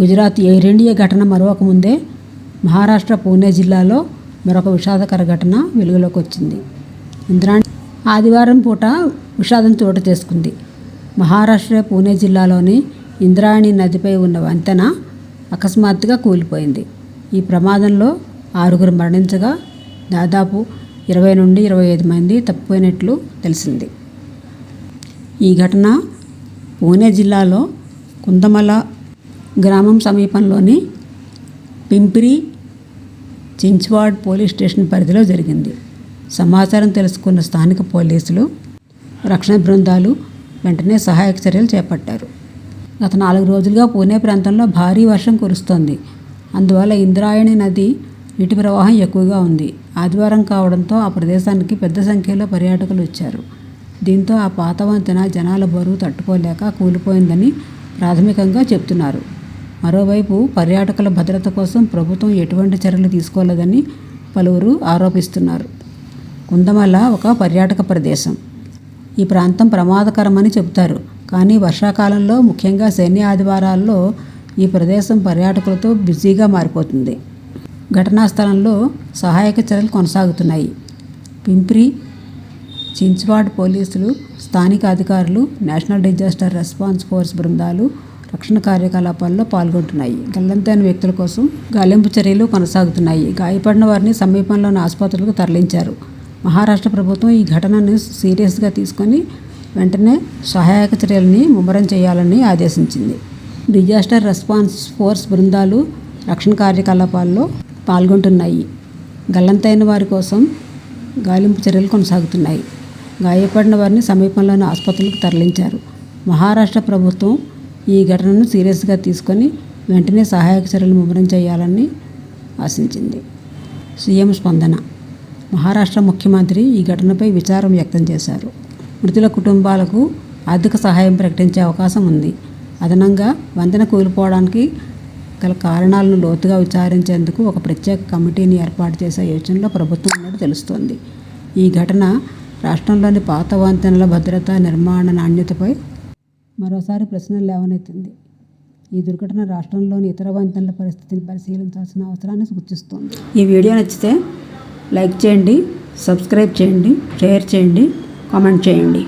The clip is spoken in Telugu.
గుజరాత్ ఎయిర్ ఇండియా ఘటన మరొక ముందే మహారాష్ట్ర పూణే జిల్లాలో మరొక విషాదకర ఘటన వెలుగులోకి వచ్చింది. ఇంద్రాణి ఆదివారం పూట విషాదం చోటు చేసుకుంది. మహారాష్ట్ర పూణే జిల్లాలోని ఇంద్రాయణి నదిపై ఉన్న వంతెన అకస్మాత్తుగా కూలిపోయింది. ఈ ప్రమాదంలో ఆరుగురు మరణించగా దాదాపు ఇరవై నుండి ఇరవై ఐదు మంది తప్పిపోయినట్లు తెలిసింది. ఈ ఘటన పూణే జిల్లాలో కుందమల గ్రామం సమీపంలోని పింపిరి చించ్వాడ్ పోలీస్ స్టేషన్ పరిధిలో జరిగింది. సమాచారం తెలుసుకున్న స్థానిక పోలీసులు రక్షణ బృందాలు వెంటనే సహాయక చర్యలు చేపట్టారు. గత నాలుగు రోజులుగా పూణే ప్రాంతంలో భారీ వర్షం కురుస్తోంది. అందువల్ల ఇంద్రాయణి నది నీటి ప్రవాహం ఎక్కువగా ఉంది. ఆదివారం కావడంతో ఆ ప్రదేశానికి పెద్ద సంఖ్యలో పర్యాటకులు వచ్చారు. దీంతో ఆ పాత వంతెన జనాల బరువు తట్టుకోలేక కూలిపోయిందని ప్రాథమికంగా చెప్తున్నారు. మరోవైపు పర్యాటకుల భద్రత కోసం ప్రభుత్వం ఎటువంటి చర్యలు తీసుకోలేదని పలువురు ఆరోపిస్తున్నారు. కుందమల ఒక పర్యాటక ప్రదేశం. ఈ ప్రాంతం ప్రమాదకరమని చెబుతారు. కానీ వర్షాకాలంలో ముఖ్యంగా శని ఆదివారాల్లో ఈ ప్రదేశం పర్యాటకులతో బిజీగా మారిపోతుంది. ఘటనా స్థలంలో సహాయక చర్యలు కొనసాగుతున్నాయి. పింప్రి చించ్వాడ్ పోలీసులు స్థానిక అధికారులు నేషనల్ డిజాస్టర్ రెస్పాన్స్ ఫోర్స్ బృందాలు రక్షణ కార్యకలాపాల్లో పాల్గొంటున్నాయి. గల్లంతైన వ్యక్తుల కోసం గాలింపు చర్యలు కొనసాగుతున్నాయి. గాయపడిన వారిని సమీపంలోని ఆసుపత్రులకు తరలించారు. మహారాష్ట్ర ప్రభుత్వం ఈ ఘటనను సీరియస్గా తీసుకొని వెంటనే సహాయక చర్యలని ముమ్మరం చేయాలని ఆదేశించింది. డిజాస్టర్ రెస్పాన్స్ ఫోర్స్ బృందాలు రక్షణ కార్యకలాపాల్లో పాల్గొంటున్నాయి. గల్లంతైన వారి కోసం గాలింపు చర్యలు కొనసాగుతున్నాయి. గాయపడిన వారిని సమీపంలోని ఆసుపత్రులకు తరలించారు. మహారాష్ట్ర ప్రభుత్వం ఈ ఘటనను సీరియస్గా తీసుకొని వెంటనే సహాయక చర్యలు ముమ్మరం చేయాలని ఆశించింది. సీఎం స్పందన. మహారాష్ట్ర ముఖ్యమంత్రి ఈ ఘటనపై విచారం వ్యక్తం చేశారు. మృతుల కుటుంబాలకు ఆర్థిక సహాయం ప్రకటించే అవకాశం ఉంది. అదనంగా వంతెన కూలిపోవడానికి గల కారణాలను లోతుగా విచారించేందుకు ఒక ప్రత్యేక కమిటీని ఏర్పాటు చేసే యోచనలో ప్రభుత్వం ఉన్నట్టు తెలుస్తోంది. ఈ ఘటన రాష్ట్రంలోని పాత వంతెనల భద్రత నిర్మాణ నాణ్యతపై మరోసారి ప్రశ్నలు లేవనెత్తింది. ఈ దుర్ఘటన రాష్ట్రంలోని ఇతర వంతెనల పరిస్థితిని పరిశీలించాల్సిన అవసరాన్ని సూచిస్తోంది. ఈ వీడియో నచ్చితే లైక్ చేయండి సబ్స్క్రైబ్ చేయండి షేర్ చేయండి కామెంట్ చేయండి.